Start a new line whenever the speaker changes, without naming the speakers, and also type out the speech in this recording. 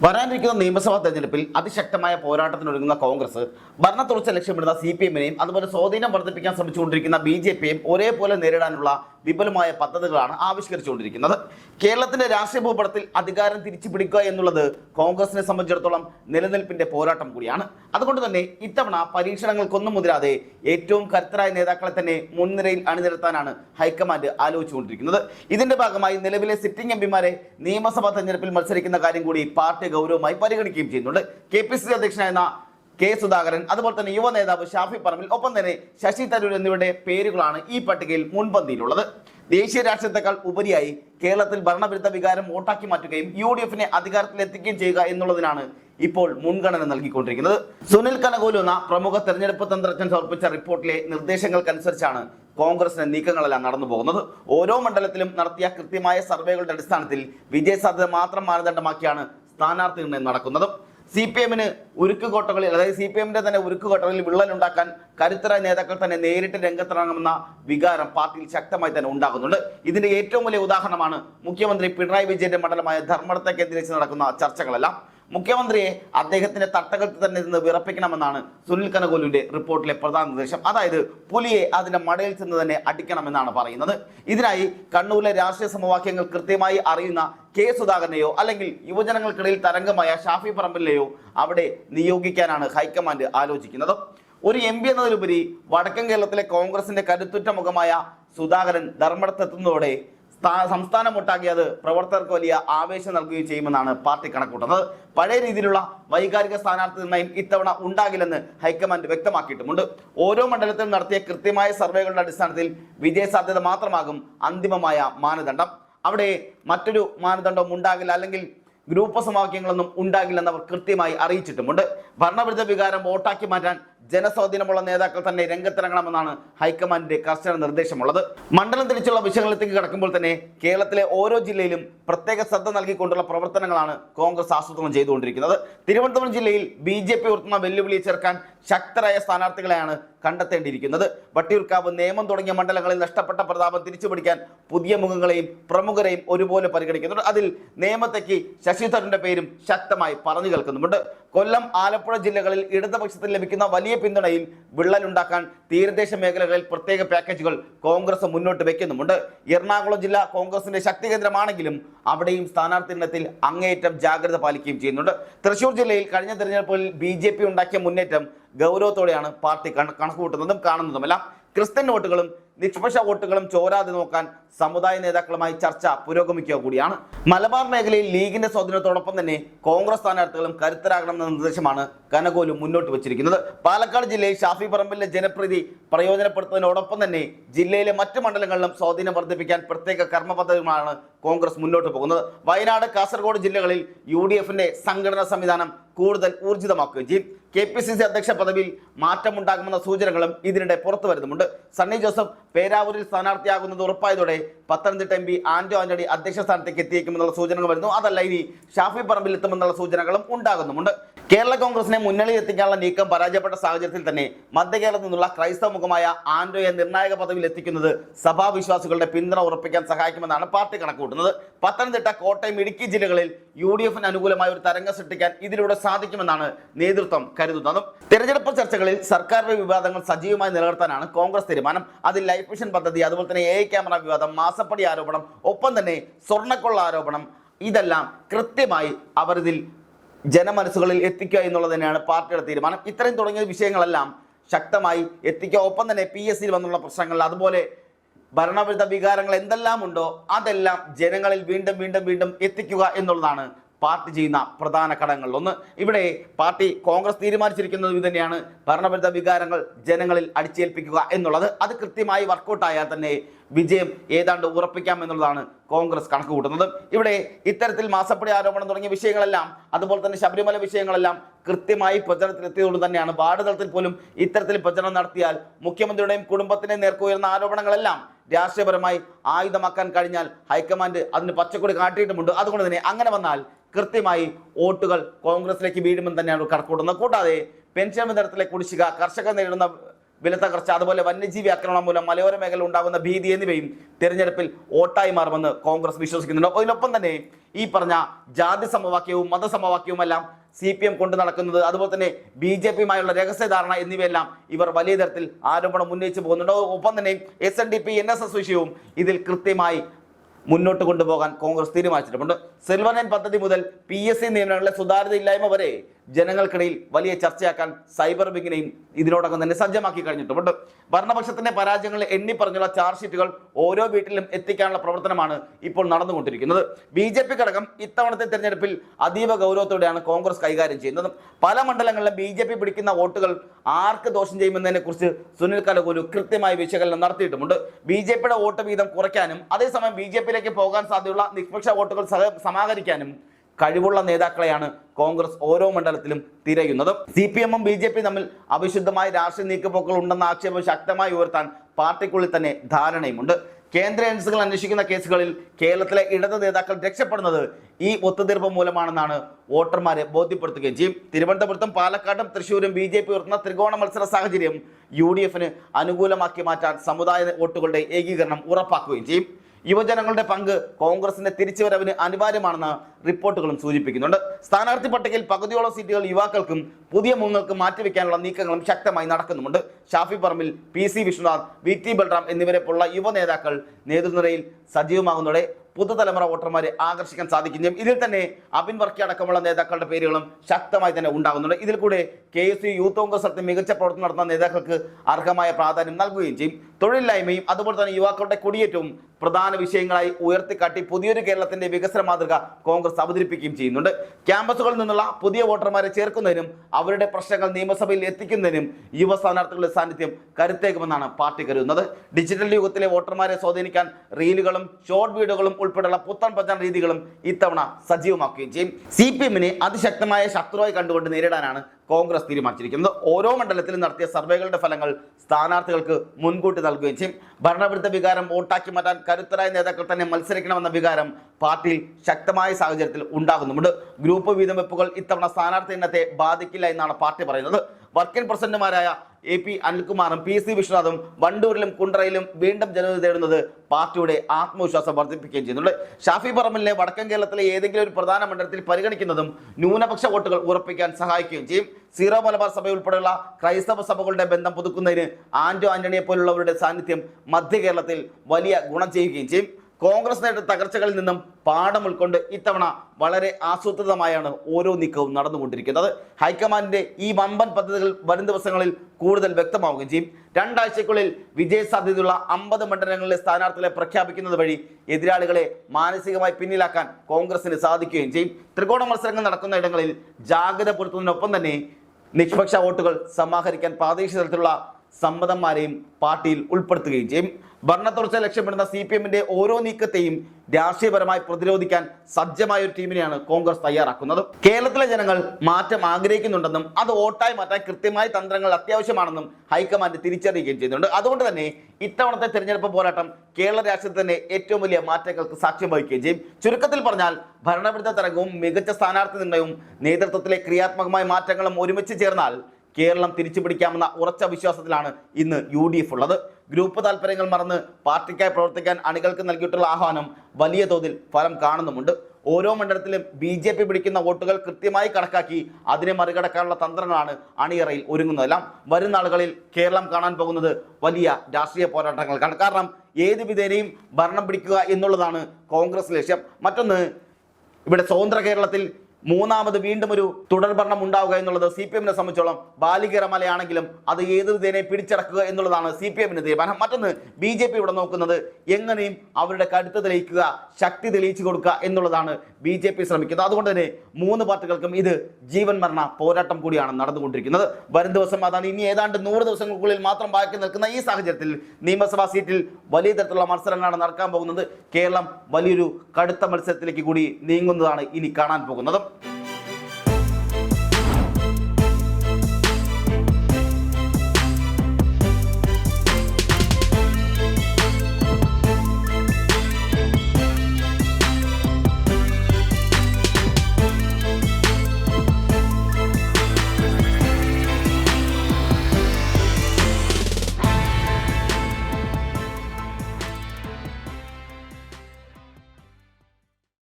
വരാനിരിക്കുന്ന നിയമസഭാ തെരഞ്ഞെടുപ്പിൽ അതിശക്തമായ പോരാട്ടത്തിനൊരുങ്ങുന്ന കോൺഗ്രസ് ഭരണത്തുറച്ച ലക്ഷ്യമിടുന്ന സി പി എമ്മിനെയും അതുപോലെ സ്വാധീനം വർദ്ധിപ്പിക്കാൻ ശ്രമിച്ചുകൊണ്ടിരിക്കുന്ന ബി ജെ പിയെയും ഒരേപോലെ നേരിടാനുള്ള വിപുലമായ പദ്ധതികളാണ് ആവിഷ്കരിച്ചുകൊണ്ടിരിക്കുന്നത്. കേരളത്തിന്റെ രാഷ്ട്രീയ ഭൂപടത്തിൽ അധികാരം തിരിച്ചു പിടിക്കുക എന്നുള്ളത് കോൺഗ്രസിനെ സംബന്ധിച്ചിടത്തോളം നിലനിൽപ്പിന്റെ പോരാട്ടം കൂടിയാണ്. അതുകൊണ്ട് തന്നെ ഇത്തവണ പരീക്ഷണങ്ങൾക്കൊന്നും മുതിരാതെ ഏറ്റവും കരുത്തരായ നേതാക്കളെ തന്നെ മുൻനിരയിൽ അണിനിരത്താനാണ് ഹൈക്കമാൻഡ് ആലോചിച്ചുകൊണ്ടിരിക്കുന്നത്. ഇതിന്റെ ഭാഗമായി നിലവിലെ സിറ്റിംഗ് എംപിമാരെ നിയമസഭാ തെരഞ്ഞെടുപ്പിൽ മത്സരിക്കുന്ന കാര്യം കൂടി പാർട്ടി ഗൗരവമായി പരിഗണിക്കുകയും ചെയ്യുന്നുണ്ട്. കെ പി സി അധ്യക്ഷനായിരുന്ന കെ സുധാകരൻ അതുപോലെ തന്നെ യുവ നേതാവ് ഷാഫി പറമ്പിൽ ഒപ്പം തന്നെ ശശി തരൂർ എന്നിവരുടെ പേരുകളാണ് ഈ പട്ടികയിൽ മുൻപന്തിയിലുള്ളത്. ദേശീയ രാഷ്ട്രീയത്തെക്കാൾ ഉപരിയായി കേരളത്തിൽ ഭരണവിരുദ്ധ വികാരം വോട്ടാക്കി മാറ്റുകയും യു ഡി എഫിനെ അധികാരത്തിലെത്തിക്കുകയും ചെയ്യുക എന്നുള്ളതിനാണ് ഇപ്പോൾ മുൻഗണന നൽകിക്കൊണ്ടിരിക്കുന്നത്. സുനിൽ കനകോലു എന്ന പ്രമുഖ തെരഞ്ഞെടുപ്പ് തന്ത്രജ്ഞൻ സമർപ്പിച്ച റിപ്പോർട്ടിലെ നിർദ്ദേശങ്ങൾക്കനുസരിച്ചാണ് കോൺഗ്രസിന്റെ നീക്കങ്ങളെല്ലാം നടന്നു പോകുന്നത്. ഓരോ മണ്ഡലത്തിലും നടത്തിയ കൃത്യമായ സർവേകളുടെ അടിസ്ഥാനത്തിൽ വിജയസാധ്യത മാത്രം മാനദണ്ഡമാക്കിയാണ് സ്ഥാനാർത്ഥി നിർണയം നടക്കുന്നത്. സി പി എമ്മിന് ഉരുക്കുകോട്ടകളിൽ അതായത് സി പി എമ്മിന്റെ തന്നെ ഉരുക്കുകോട്ടകളിൽ വിള്ളലുണ്ടാക്കാൻ കരുത്തരായ നേതാക്കൾ തന്നെ നേരിട്ട് രംഗത്തിറങ്ങുമെന്ന വികാരം പാർട്ടിയിൽ ശക്തമായി തന്നെ ഉണ്ടാകുന്നുണ്ട്. ഇതിന്റെ ഏറ്റവും വലിയ ഉദാഹരണമാണ് മുഖ്യമന്ത്രി പിണറായി വിജയന്റെ മണ്ഡലമായ ധർമ്മടത്തെ കേന്ദ്രീകരിച്ച് നടക്കുന്ന ചർച്ചകളെല്ലാം. മുഖ്യമന്ത്രിയെ അദ്ദേഹത്തിന്റെ തട്ടകത്ത് തന്നെ നിന്ന് വിറപ്പിക്കണമെന്നാണ് സുനിൽ കനകോലുവിന്റെ റിപ്പോർട്ടിലെ പ്രധാന നിർദ്ദേശം. അതായത് പുലിയെ അതിന്റെ മടയിൽ ചെന്ന് തന്നെ അടിക്കണമെന്നാണ് പറയുന്നത്. ഇതിനായി കണ്ണൂരിലെ രാഷ്ട്രീയ സമവാക്യങ്ങൾ കൃത്യമായി അറിയുന്ന കെ സുധാകരനെയോ അല്ലെങ്കിൽ യുവജനങ്ങൾക്കിടയിൽ തരംഗമായ ഷാഫി പറമ്പിലെയോ അവിടെ നിയോഗിക്കാനാണ് ഹൈക്കമാൻഡ് ആലോചിക്കുന്നത്. ഒരു എം പി എന്നതിലുപരി വടക്കൻ കേരളത്തിലെ കോൺഗ്രസിന്റെ കരുത്തുറ്റ മുഖമായ സുധാകരൻ ധർമ്മടത്തെത്തുന്നതോടെ സംസ്ഥാനമൊട്ടാകെ അത് പ്രവർത്തകർക്ക് വലിയ ആവേശം നൽകുകയും ചെയ്യുമെന്നാണ് പാർട്ടി കണക്കൂട്ടുന്നത്. പഴയ രീതിയിലുള്ള വൈകാരിക സ്ഥാനാർത്ഥി നിർണയം ഇത്തവണ ഉണ്ടാകില്ലെന്ന് ഹൈക്കമാൻഡ് വ്യക്തമാക്കിയിട്ടുമുണ്ട്. ഓരോ മണ്ഡലത്തിലും നടത്തിയ കൃത്യമായ സർവേകളുടെ അടിസ്ഥാനത്തിൽ വിജയസാധ്യത മാത്രമാകും അന്തിമമായ മാനദണ്ഡം. അവിടെ മറ്റൊരു മാനദണ്ഡവും ഉണ്ടാകില്ല അല്ലെങ്കിൽ ഗ്രൂപ്പ് സമവാക്യങ്ങളൊന്നും ഉണ്ടാകില്ലെന്ന് അവർ കൃത്യമായി അറിയിച്ചിട്ടുമുണ്ട്. ഭരണവിരുദ്ധ വികാരം വോട്ടാക്കി മാറ്റാൻ ജനസ്വാധീനമുള്ള നേതാക്കൾ തന്നെ രംഗത്തിറങ്ങണമെന്നാണ് ഹൈക്കമാൻഡിന്റെ കർശന നിർദ്ദേശമുള്ളത്. മണ്ഡലം തിരിച്ചുള്ള വിഷയങ്ങളിലേക്ക് കടക്കുമ്പോൾ തന്നെ കേരളത്തിലെ ഓരോ ജില്ലയിലും പ്രത്യേക ശ്രദ്ധ നൽകിക്കൊണ്ടുള്ള പ്രവർത്തനങ്ങളാണ് കോൺഗ്രസ് ആസൂത്രണം ചെയ്തുകൊണ്ടിരിക്കുന്നത്. തിരുവനന്തപുരം ജില്ലയിൽ ബി ജെ പി ഉയർത്തുന്ന വെല്ലുവിളിയെ ചെറുക്കാൻ ശക്തരായ സ്ഥാനാർത്ഥികളെയാണ് കണ്ടെത്തേണ്ടിയിരിക്കുന്നത്. വട്ടിയൂർക്കാവ് നിയമം തുടങ്ങിയ മണ്ഡലങ്ങളിൽ നഷ്ടപ്പെട്ട പ്രതാപം തിരിച്ചുപിടിക്കാൻ പുതിയ മുഖങ്ങളെയും പ്രമുഖരെയും ഒരുപോലെ പരിഗണിക്കുന്നുണ്ട്. അതിൽ നേമത്തേക്ക് ശശിധരന്റെ പേരും ശക്തമായി പറഞ്ഞു കേൾക്കുന്നുമുണ്ട്. കൊല്ലം ആലപ്പുഴ ജില്ലകളിൽ ഇടതുപക്ഷത്തിന് ലഭിക്കുന്ന വലിയ പിന്തുണയിൽ വിള്ളലുണ്ടാക്കാൻ തീരദേശ മേഖലകളിൽ പ്രത്യേക പാക്കേജുകൾ കോൺഗ്രസ് മുന്നോട്ട് വെക്കുന്നുമുണ്ട്. എറണാകുളം ജില്ല കോൺഗ്രസിന്റെ ശക്തി കേന്ദ്രമാണെങ്കിലും അവിടെയും സ്ഥാനാർത്ഥി എണ്ണത്തിൽ അങ്ങേയറ്റം ജാഗ്രത പാലിക്കുകയും ചെയ്യുന്നുണ്ട്. തൃശൂർ ജില്ലയിൽ കഴിഞ്ഞ തെരഞ്ഞെടുപ്പിൽ ബി ജെ പി ഉണ്ടാക്കിയ മുന്നേറ്റം ഗൗരവത്തോടെയാണ് പാർട്ടി കണക്കുകൂട്ടുന്നതും കാണുന്നതുമെല്ലാം. ക്രിസ്ത്യൻ വോട്ടുകളും നിഷ്പക്ഷ വോട്ടുകളും ചോരാതെ നോക്കാൻ സമുദായ നേതാക്കളുമായി ചർച്ച പുരോഗമിക്കുക കൂടിയാണ്. മലബാർ മേഖലയിൽ ലീഗിന്റെ സ്വാധീനത്തോടൊപ്പം തന്നെ കോൺഗ്രസ് സ്ഥാനാർത്ഥികളും കരുത്തരാകണമെന്ന നിർദ്ദേശമാണ് കനകോലു മുന്നോട്ട് വെച്ചിരിക്കുന്നത്. പാലക്കാട് ജില്ലയിൽ ഷാഫി പറമ്പിലെ ജനപ്രീതി പ്രയോജനപ്പെടുത്തുന്നതിനോടൊപ്പം തന്നെ ജില്ലയിലെ മറ്റു മണ്ഡലങ്ങളിലും സ്വാധീനം വർദ്ധിപ്പിക്കാൻ പ്രത്യേക കർമ്മ കോൺഗ്രസ് മുന്നോട്ട് പോകുന്നത്. വയനാട് കാസർഗോഡ് ജില്ലകളിൽ യു ഡി എഫിന്റെ സംഘടനാ സംവിധാനം കൂടുതൽ ഊർജിതമാക്കുകയും ചെയ്യും. കെ പി സി സി അധ്യക്ഷ പദവിയിൽ മാറ്റമുണ്ടാകുമെന്ന സൂചനകളും ഇതിനിടെ പുറത്തു വരുന്നുമുണ്ട് സണ്ണി ജോസഫ് പേരാവൂരിൽ സ്ഥാനാർത്ഥിയാകുന്നത് ഉറപ്പായതോടെ Pathanamthitta M P Anto Antony അധ്യക്ഷ സ്ഥാനത്തേക്ക് എത്തിയേക്കുമെന്നുള്ള സൂചനകൾ വരുന്നു. അതല്ല ഇനി ഷാഫി പറമ്പിൽ എത്തുമെന്നുള്ള സൂചനകളും ഉണ്ടാകുന്നുമുണ്ട്. കേരള കോൺഗ്രസിനെ മുന്നണിയിൽ എത്തിക്കാനുള്ള നീക്കം പരാജയപ്പെട്ട സാഹചര്യത്തിൽ തന്നെ മധ്യകേരളത്തിൽ നിന്നുള്ള ക്രൈസ്തവ മുഖമായ ആന്റോയെ നിർണായക പദവിയിൽ എത്തിക്കുന്നത് സഭാവിശ്വാസികളുടെ പിന്തുണ ഉറപ്പിക്കാൻ സഹായിക്കുമെന്നാണ് പാർട്ടി കണക്കുകൂട്ടുന്നത്. പത്തനംതിട്ട കോട്ടയം ഇടുക്കി ജില്ലകളിൽ യു ഡി എഫിന് അനുകൂലമായ ഒരു തരംഗം സൃഷ്ടിക്കാൻ ഇതിലൂടെ സാധിക്കുമെന്നാണ് നേതൃത്വം കരുതുന്നതും. തെരഞ്ഞെടുപ്പ് ചർച്ചകളിൽ സർക്കാരിന്റെ വിവാദങ്ങൾ സജീവമായി നിലനിർത്താനാണ് കോൺഗ്രസ് തീരുമാനം. അതിൽ ലൈഫ് മിഷൻ പദ്ധതി അതുപോലെ തന്നെ എ ക്യാമറ വിവാദം മാസപ്പടി ആരോപണം ഒപ്പം തന്നെ സ്വർണക്കൊള്ള ആരോപണം ഇതെല്ലാം കൃത്യമായി അവർ ഇതിൽ ജനമനസ്സുകളിൽ എത്തിക്കുക എന്നുള്ളത് തന്നെയാണ് പാർട്ടിയുടെ തീരുമാനം. ഇത്രയും തുടങ്ങിയ വിഷയങ്ങളെല്ലാം ശക്തമായി എത്തിക്കുക ഒപ്പം തന്നെ പി എസ് സിയിൽ വന്നുള്ള പ്രശ്നങ്ങൾ അതുപോലെ ഭരണവിരുദ്ധ വികാരങ്ങൾ എന്തെല്ലാം ഉണ്ടോ അതെല്ലാം ജനങ്ങളിൽ വീണ്ടും വീണ്ടും വീണ്ടും എത്തിക്കുക എന്നുള്ളതാണ് പാർട്ടി ചെയ്യുന്ന പ്രധാന ഘടകങ്ങളിൽ ഒന്ന്. ഇവിടെ പാർട്ടി കോൺഗ്രസ് തീരുമാനിച്ചിരിക്കുന്നത് ഇത് തന്നെയാണ്. ഭരണവിരുദ്ധ വികാരങ്ങൾ ജനങ്ങളിൽ അടിച്ചേൽപ്പിക്കുക എന്നുള്ളത്. അത് കൃത്യമായി വർക്കൗട്ടായാൽ തന്നെ വിജയം ഏതാണ്ട് ഉറപ്പിക്കാം എന്നുള്ളതാണ് കോൺഗ്രസ് കണക്ക് കൂട്ടുന്നത്. ഇവിടെ ഇത്തരത്തിൽ മാസപ്പടി ആരോപണം തുടങ്ങിയ വിഷയങ്ങളെല്ലാം അതുപോലെ തന്നെ ശബരിമല വിഷയങ്ങളെല്ലാം കൃത്യമായി പ്രചരണത്തിലെത്തിയതുകൊണ്ട് തന്നെയാണ്. വാർഡ് തലത്തിൽ പോലും ഇത്തരത്തിൽ പ്രചരണം നടത്തിയാൽ മുഖ്യമന്ത്രിയുടെയും കുടുംബത്തിന്റെയും നേർക്ക് ഉയർന്ന ആരോപണങ്ങളെല്ലാം രാഷ്ട്രീയപരമായി ആയുധമാക്കാൻ കഴിഞ്ഞാൽ ഹൈക്കമാൻഡ് അതിന് പച്ചക്കൊടി കാട്ടിയിട്ടുമുണ്ട്. അതുകൊണ്ട് തന്നെ അങ്ങനെ വന്നാൽ കൃത്യമായി വോട്ടുകൾ കോൺഗ്രസിലേക്ക് വീഴുമെന്ന് തന്നെയാണ് കണക്കൂട്ടുന്നത് കൂടാതെ പെൻഷൻ വിതരണത്തിലെ കുടിശ്ശിക കർഷകർ നേരിടുന്ന വിലത്തകർച്ച അതുപോലെ വന്യജീവി ആക്രമണം മൂലം മലയോര മേഖല ഉണ്ടാകുന്ന ഭീതി എന്നിവയും തെരഞ്ഞെടുപ്പിൽ വോട്ടായി മാറുമെന്ന് കോൺഗ്രസ് വിശ്വസിക്കുന്നുണ്ട്. അതിനൊപ്പം തന്നെ ഈ പറഞ്ഞ ജാതി സമവാക്യവും മതസമവാക്യവുമെല്ലാം സി പി എം കൊണ്ടു നടക്കുന്നത് അതുപോലെ തന്നെ ബി ജെ പിയുമായുള്ള രഹസ്യധാരണ എന്നിവയെല്ലാം ഇവർ വലിയ തരത്തിൽ ആരോപണം ഉന്നയിച്ചു പോകുന്നുണ്ട്. ഒപ്പം തന്നെ S N D P N S S വിഷയവും ഇതിൽ കൃത്യമായി മുന്നോട്ട് കൊണ്ടുപോകാൻ കോൺഗ്രസ് തീരുമാനിച്ചിട്ടുണ്ട് സിൽവർ ലൈൻ പദ്ധതി മുതൽ പി എസ് സി നിയമനങ്ങളിലെ സുതാര്യതയില്ലായ്മ വരെ ജനങ്ങൾക്കിടയിൽ വലിയ ചർച്ചയാക്കാൻ സൈബർ വിങ്ങിനെയും ഇതിനോടകം തന്നെ സജ്ജമാക്കി കഴിഞ്ഞിട്ടുമുണ്ട് ഭരണപക്ഷത്തിന്റെ പരാജയങ്ങൾ എണ്ണി പറഞ്ഞുള്ള ചാർജ് ഷീറ്റുകൾ ഓരോ വീട്ടിലും എത്തിക്കാനുള്ള പ്രവർത്തനമാണ് ഇപ്പോൾ നടന്നുകൊണ്ടിരിക്കുന്നത്. ബി ജെ പി ഘടകം ഇത്തവണത്തെ തെരഞ്ഞെടുപ്പിൽ അതീവ ഗൗരവത്തോടെയാണ് കോൺഗ്രസ് കൈകാര്യം ചെയ്യുന്നത്. പല മണ്ഡലങ്ങളിലും ബി ജെ പി പിടിക്കുന്ന വോട്ടുകൾ ആർക്ക് ദോഷം ചെയ്യുമെന്നതിനെ കുറിച്ച് സുനിൽ കലകൂലു കൃത്യമായ വിശകലനം നടത്തിയിട്ടുമുണ്ട്. ബി ജെ പിയുടെ വോട്ട് വീതം കുറയ്ക്കാനും അതേസമയം ബി ജെ പിയിലേക്ക് പോകാൻ സാധ്യതയുള്ള നിഷ്പക്ഷ വോട്ടുകൾ സമാഹരിക്കാനും കഴിവുള്ള നേതാക്കളെയാണ് കോൺഗ്രസ് ഓരോ മണ്ഡലത്തിലും തിരയുന്നത്. സി പി എമ്മും ബി ജെ പി തമ്മിൽ അവിശുദ്ധമായ രാഷ്ട്രീയ നീക്കപ്പോക്കൾ ഉണ്ടെന്ന ആക്ഷേപം ശക്തമായി ഉയർത്താൻ പാർട്ടിക്കുള്ളിൽ തന്നെ ധാരണയുമുണ്ട്. കേന്ദ്ര ഏജൻസികൾ അന്വേഷിക്കുന്ന കേസുകളിൽ കേരളത്തിലെ ഇടത് നേതാക്കൾ രക്ഷപ്പെടുന്നത് ഈ ഒത്തുതീർപ്പ് മൂലമാണെന്നാണ് വോട്ടർമാരെ ബോധ്യപ്പെടുത്തുകയും ചെയ്യും. തിരുവനന്തപുരത്തും പാലക്കാടും തൃശ്ശൂരും ബി ജെ പി ഉയർത്തുന്ന ത്രികോണ മത്സര സാഹചര്യം യു ഡി എഫിന് അനുകൂലമാക്കി മാറ്റാൻ സമുദായ വോട്ടുകളുടെ ഏകീകരണം ഉറപ്പാക്കുകയും ചെയ്യും. യുവജനങ്ങളുടെ പങ്ക് കോൺഗ്രസിന്റെ തിരിച്ചുവരവിന് അനിവാര്യമാണെന്ന് റിപ്പോർട്ടുകളും സൂചിപ്പിക്കുന്നുണ്ട്. സ്ഥാനാർത്ഥി പട്ടികയിൽ പകുതിയോളം സീറ്റുകൾ യുവാക്കൾക്കും പുതിയ മുങ്ങൾക്കും മാറ്റിവെക്കാനുള്ള നീക്കങ്ങളും ശക്തമായി നടക്കുന്നുമുണ്ട്. Shafi Parambil P C Vishwanath V T Balram എന്നിവരെ പോലുള്ള യുവ നേതാക്കൾ നേതൃനിരയിൽ സജീവമാകുന്നതോടെ പുതുതലമുറ വോട്ടർമാരെ ആകർഷിക്കാൻ സാധിക്കുകയും ഇതിൽ തന്നെ അബിൻ വർക്കി അടക്കമുള്ള നേതാക്കളുടെ പേരുകളും ശക്തമായി തന്നെ ഉണ്ടാകുന്നുണ്ട്. ഇതിൽ കൂടെ K S U youth Congress നടത്തി മികച്ച പ്രവർത്തനം നടത്തുന്ന നേതാക്കൾക്ക് അർഹമായ പ്രാധാന്യം നൽകുകയും ചെയ്യും. തൊഴിലില്ലായ്മയും അതുപോലെ തന്നെ യുവാക്കളുടെ കുടിയേറ്റവും പ്രധാന വിഷയങ്ങളായി ഉയർത്തിക്കാട്ടി പുതിയൊരു കേരളത്തിന്റെ വികസന മാതൃക കോൺഗ്രസ് അവതരിപ്പിക്കുകയും ചെയ്യുന്നുണ്ട്. ക്യാമ്പസുകളിൽ നിന്നുള്ള പുതിയ വോട്ടർമാരെ ചേർക്കുന്നതിനും അവരുടെ പ്രശ്നങ്ങൾ നിയമസഭയിൽ എത്തിക്കുന്നതിനും യുവ സ്ഥാനാർത്ഥികളുടെ സാന്നിധ്യം കരുത്തേക്കുമെന്നാണ് പാർട്ടി കരുതുന്നത്. ഡിജിറ്റൽ യുഗത്തിലെ വോട്ടർമാരെ സ്വാധീനിക്കാൻ റീലുകളും ഷോർട്ട് വീഡിയോകളും ഉൾപ്പെടെയുള്ള പുത്തൻ പച്ച രീതികളും ഇത്തവണ സജീവമാക്കുകയും ചെയ്യും. സി പി എമ്മിനെ അതിശക്തമായ ശത്രുവായി കണ്ടുകൊണ്ട് നേരിടാനാണ് കോൺഗ്രസ് തീരുമാനിച്ചിരിക്കുന്നത്. ഓരോ മണ്ഡലത്തിലും നടത്തിയ സർവേകളുടെ ഫലങ്ങൾ സ്ഥാനാർത്ഥികൾക്ക് മുൻകൂട്ടി നൽകുകയും ചെയ്യും. ഭരണവിരുദ്ധ വികാരം വോട്ടാക്കി മാറ്റാൻ കരുത്തരായ നേതാക്കൾ തന്നെ മത്സരിക്കണമെന്ന വികാരം പാർട്ടിയിൽ ശക്തമായ സാഹചര്യത്തിൽ ഉണ്ടാകുന്നുമുണ്ട്. ഗ്രൂപ്പ് വീതം വെപ്പുകൾ ഇത്തവണ സ്ഥാനാർത്ഥി ഇന്നത്തെ ബാധിക്കില്ല എന്നാണ് പാർട്ടി പറയുന്നത്. വർക്കിംഗ് പ്രസിഡന്റുമാരായ എ പി അനിൽകുമാറും പി സി വിശ്വനാഥും വണ്ടൂരിലും കുണ്ടറയിലും വീണ്ടും ജനത തേടുന്നത് പാർട്ടിയുടെ ആത്മവിശ്വാസം വർദ്ധിപ്പിക്കുകയും ചെയ്യുന്നുണ്ട്. ഷാഫി പറമ്പലിനെ വടക്കൻ കേരളത്തിലെ ഏതെങ്കിലും ഒരു പ്രധാന മണ്ഡലത്തിൽ പരിഗണിക്കുന്നതും ന്യൂനപക്ഷ വോട്ടുകൾ ഉറപ്പിക്കാൻ സഹായിക്കുകയും ചെയ്യും. സീറോ മലബാർ സഭ ഉൾപ്പെടെയുള്ള ക്രൈസ്തവ സഭകളുടെ ബന്ധം പുതുക്കുന്നതിന് ആന്റോ ആന്റണിയെ പോലുള്ളവരുടെ സാന്നിധ്യം മധ്യ കേരളത്തിൽ വലിയ ഗുണം ചെയ്യുകയും ചെയ്യും. കോൺഗ്രസ് നേട്ട തകർച്ചകളിൽ നിന്നും പാഠം ഉൾക്കൊണ്ട് ഇത്തവണ വളരെ ആസൂത്രിതമായാണ് ഓരോ നീക്കവും നടന്നുകൊണ്ടിരിക്കുന്നത്. ഹൈക്കമാൻഡിന്റെ ഈ വമ്പൻ പദ്ധതികൾ വരും ദിവസങ്ങളിൽ കൂടുതൽ വ്യക്തമാവുകയും ചെയ്യും. രണ്ടാഴ്ചക്കുള്ളിൽ വിജയ സാധ്യതയുള്ള അമ്പത് മണ്ഡലങ്ങളിലെ സ്ഥാനാർത്ഥികളെ പ്രഖ്യാപിക്കുന്നത് വഴി എതിരാളികളെ മാനസികമായി പിന്നിലാക്കാൻ കോൺഗ്രസിന് സാധിക്കുകയും ചെയ്യും. ത്രികോണ മത്സരങ്ങൾ നടക്കുന്ന ഇടങ്ങളിൽ ജാഗ്രത പുലർത്തുന്നതിനൊപ്പം തന്നെ നിഷ്പക്ഷ വോട്ടുകൾ സമാഹരിക്കാൻ പ്രാദേശിക തലത്തിലുള്ള സമ്മതന്മാരെയും പാർട്ടിയിൽ ഉൾപ്പെടുത്തുകയും ചെയ്യും. ഭരണത്തുടർച്ച ലക്ഷ്യമിടുന്ന സി പി എമ്മിന്റെ ഓരോ നീക്കത്തെയും രാഷ്ട്രീയപരമായി പ്രതിരോധിക്കാൻ സജ്ജമായ ഒരു ടീമിനെയാണ് കോൺഗ്രസ് തയ്യാറാക്കുന്നത്. കേരളത്തിലെ ജനങ്ങൾ മാറ്റം ആഗ്രഹിക്കുന്നുണ്ടെന്നും അത് വോട്ടായി മാറ്റാൻ കൃത്യമായ തന്ത്രങ്ങൾ അത്യാവശ്യമാണെന്നും ഹൈക്കമാൻഡ് തിരിച്ചറിയുകയും ചെയ്യുന്നുണ്ട്. അതുകൊണ്ട് തന്നെ ഇത്തവണത്തെ തെരഞ്ഞെടുപ്പ് പോരാട്ടം കേരള രാഷ്ട്രീയത്തിൽ തന്നെ ഏറ്റവും വലിയ മാറ്റങ്ങൾക്ക് സാക്ഷ്യം വഹിക്കുകയും ചെയ്യും. ചുരുക്കത്തിൽ പറഞ്ഞാൽ ഭരണവിരുദ്ധ തരംഗവും മികച്ച സ്ഥാനാർത്ഥി നിർണയവും നേതൃത്വത്തിലെ ക്രിയാത്മകമായ മാറ്റങ്ങളും ഒരുമിച്ച് ചേർന്നാൽ കേരളം തിരിച്ചു പിടിക്കാമെന്ന ഉറച്ച വിശ്വാസത്തിലാണ് ഇന്ന് യു ഡി എഫ് ഉള്ളത്. ഗ്രൂപ്പ് താല്പര്യങ്ങൾ മറന്ന് പാർട്ടിക്കായി പ്രവർത്തിക്കാൻ അണികൾക്ക് നൽകിയിട്ടുള്ള ആഹ്വാനം വലിയ തോതിൽ ഫലം കാണുന്നുമുണ്ട്. ഓരോ മണ്ഡലത്തിലും ബി ജെ പി പിടിക്കുന്ന വോട്ടുകൾ കൃത്യമായി കണക്കാക്കി അതിനെ മറികടക്കാനുള്ള തന്ത്രങ്ങളാണ് അണിയറയിൽ ഒരുങ്ങുന്നതെല്ലാം. വരും നാളുകളിൽ കേരളം കാണാൻ പോകുന്നത് വലിയ രാഷ്ട്രീയ പോരാട്ടങ്ങൾക്കാണ്. കാരണം ഏത് വിധേനയും ഭരണം പിടിക്കുക എന്നുള്ളതാണ് കോൺഗ്രസ് ലക്ഷ്യം. മറ്റൊന്ന് ഇവിടെ സ്വതന്ത്ര കേരളത്തിൽ മൂന്നാമത് വീണ്ടും ഒരു തുടർ ഭരണം ഉണ്ടാവുക എന്നുള്ളത് സി പി എമ്മിനെ സംബന്ധിച്ചോളം ബാലികേറ മലയാണെങ്കിലും അത് ഏത് വിധേനെ പിടിച്ചടക്കുക എന്നുള്ളതാണ് സി പി എമ്മിന് തീരുമാനം. മറ്റൊന്ന് ബി ജെ പി ഇവിടെ നോക്കുന്നത് എങ്ങനെയും അവരുടെ കരുത്ത് തെളിയിക്കുക ശക്തി തെളിയിച്ചു കൊടുക്കുക എന്നുള്ളതാണ് ബി ജെ പി ശ്രമിക്കുന്നത്. അതുകൊണ്ട് തന്നെ മൂന്ന് പാർട്ടികൾക്കും ഇത് ജീവൻ മരണ പോരാട്ടം കൂടിയാണ് നടന്നുകൊണ്ടിരിക്കുന്നത്. വരും ദിവസം അതാണ് ഇനി ഏതാണ്ട് നൂറ് ദിവസങ്ങൾക്കുള്ളിൽ മാത്രം ബാക്കി നിൽക്കുന്ന ഈ സാഹചര്യത്തിൽ നിയമസഭാ സീറ്റിൽ വലിയ തരത്തിലുള്ള മത്സരങ്ങളാണ് നടക്കാൻ പോകുന്നത്. കേരളം വലിയൊരു കടുത്ത മത്സരത്തിലേക്ക് കൂടി നീങ്ങുന്നതാണ് ഇനി കാണാൻ പോകുന്നത്.